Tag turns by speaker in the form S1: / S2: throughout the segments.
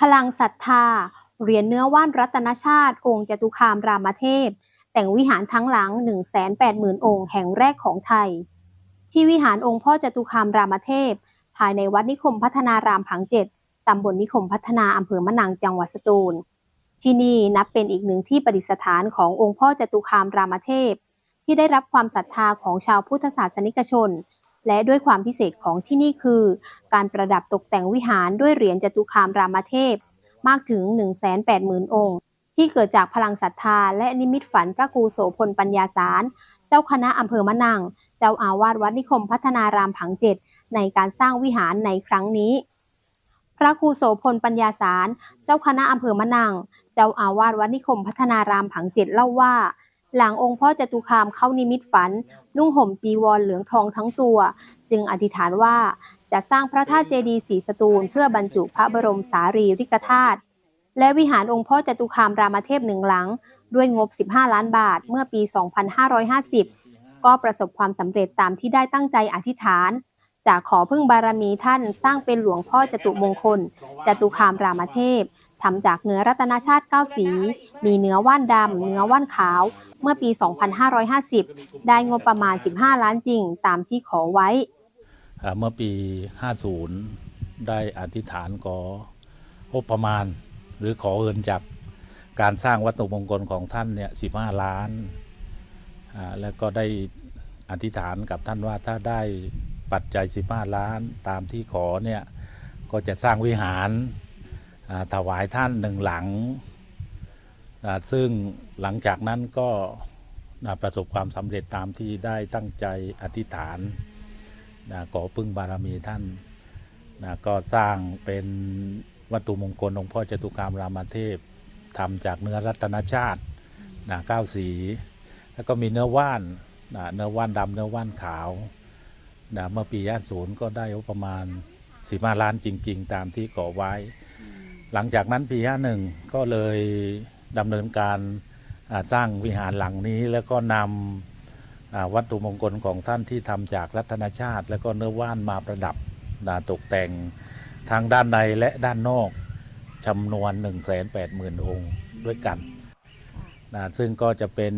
S1: พลังศรัทธา เหรียญเนื้อว่านรัตนชาติ องค์จตุคามรามเทพ แต่งวิหารทั้งหลัง 180,000 องค์แห่งแรกของไทย ที่วิหารองค์พ่อจตุคามรามเทพ ภายในวัดนิคมพัฒนารามผังเจ็ดตำบลนิคมพัฒนาอำเภอมะนังจังหวัดสตูล ที่นี่นับเป็นอีกหนึ่งที่ประดิษฐานขององค์พ่อจตุคามรามเทพ ที่ได้รับความศรัทธาของชาวพุทธศาสนิกชน และด้วยความพิเศษของที่นี่คือ การประดับตกแต่งวิหารด้วยเหรียญจตุคามรามเทพ มากถึง 180,000 องค์ ที่เกิดจากพลังศรัทธา และนิมิตฝันพระครูโสพลปัญญาสาร เจ้าคณะอำเภอมะนัง เจ้าอาวาสวัดนิคมพัฒนารามผังเจ็ดในการสร้างวิหารในครั้งนี้ พระครูโสพลปัญญาสาร เจ้าคณะอำเภอมะนัง เจ้าอาวาสวัดนิคมพัฒนารามผังเจ็ดเล่าว่า หลังองค์พ่อจตุคามเข้านิมิตฝัน นุ่งห่มจีวรเหลืองทองทั้งตัว จึงอธิษฐานว่าจะสร้างพระธาตุเจดีย์ศรีสตูล เพื่อบรรจุพระบรมสารีริกธาตุและวิหารองค์พ่อจตุคามรามเทพหนึ่งหลัง ด้วยงบ 15 ล้านบาทเมื่อปี 2550 ก็ประสบความสำเร็จตามที่ได้ตั้งใจอธิษฐานจากขอพึ่งบารมีท่านสร้างเป็นหลวงพ่อจตุมงคลจตุคามรามเทพ ทำจากเนื้อรัตนชาติ 9 สี มีเนื้อว่านดำเนื้อว่านขาว เมื่อปี 2550 ได้งบประมาณ 15 ล้านจริง ตามที่ขอไว้
S2: เมื่อปี 50 ได้อธิษฐานของบประมาณ หรือขอเงินจากการสร้างวัตถุมงคลของท่านเนี่ย 15 ล้าน แล้วก็ได้อธิษฐานกับท่านว่าถ้าได้ปัจจัย 15 ล้านตามที่ขอเนี่ย ก็จะสร้างวิหาร ถวายท่านหนึ่งหลัง ซึ่งหลังจากนั้นก็ประสบความสำเร็จตามที่ได้ตั้งใจอธิษฐานขอพึ่งบารมีท่านก็สร้างเป็นวัตถุมงคลองค์พ่อจตุคามรามเทพทำจากเนื้อรัตนชาติเก้าสี แล้วก็มีเนื้อว่านเนื้อว่านดำเนื้อว่านขาวเมื่อปีย่ศูนย์ก็ได้ประมาณสิมาล้านจริง ๆ ตามที่ก่อไว้ หลังจากนั้นปีห้าหนึ่งก็เลยดำเนินการอ่าสร้างวิหารหลังนี้ แล้วก็นำอ่าวัตถุมงคลของท่านที่ทำจากรัตนชาติ แล้วก็เนื้อว่านมาประดับนะตกแต่งทางด้านในและด้านนอกจำนวน 1 8 0 0 0 0 องค์ด้วยกันนะซึ่งก็จะเป็น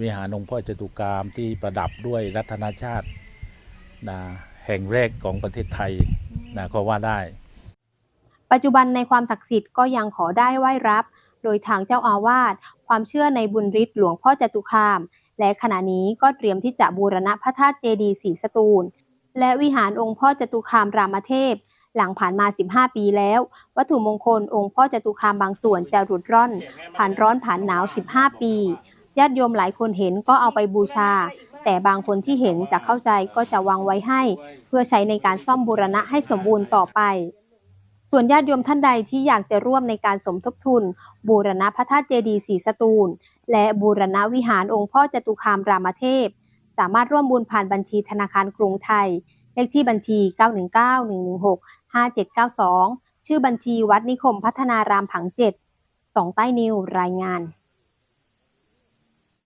S2: วิหารองค์พ่อจตุคามที่ประดับด้วยรัตนชาตินะแห่งแรกของประเทศไทยนะก็ว่าได้
S1: ปัจจุบันในความศักดิ์สิทธิ์ก็ยังขอได้ไหว้รับ โดยทางเจ้าอาวาสความเชื่อในบุญฤทธิ์หลวงพ่อจตุคาม และขณะนี้ก็เตรียมที่จะบูรณะพระธาตุเจดีย์ศรีสตูล และวิหารองค์พ่อจตุคามรามเทพ หลังผ่านมา 15 ปีแล้ว วัตถุมงคลองค์พ่อจตุคามบางส่วนจะหลุดร่อน ผ่านร้อนผ่านหนาว 15 ปีญาติโยมหลายคนเห็นก็เอาไปบูชา แต่บางคนที่เห็นจะเข้าใจก็จะวางไว้ให้ เพื่อใช้ในการซ่อมบูรณะให้สมบูรณ์ต่อไป ส่วนญาติโยมท่านใดที่อยากจะร่วมในการสมทบทุน บูรณะพระธาตุเจดีย์ศรีสตูล และบูรณะวิหารองค์พ่อจตุคามรามเทพ สามารถร่วมบุญผ่านบัญชีธนาคารกรุงไทย เลขที่บัญชี 919-116-5792 ชื่อบัญชีวัดนิคมพัฒนารามผังเจ็ดสองใต้นิวรายงาน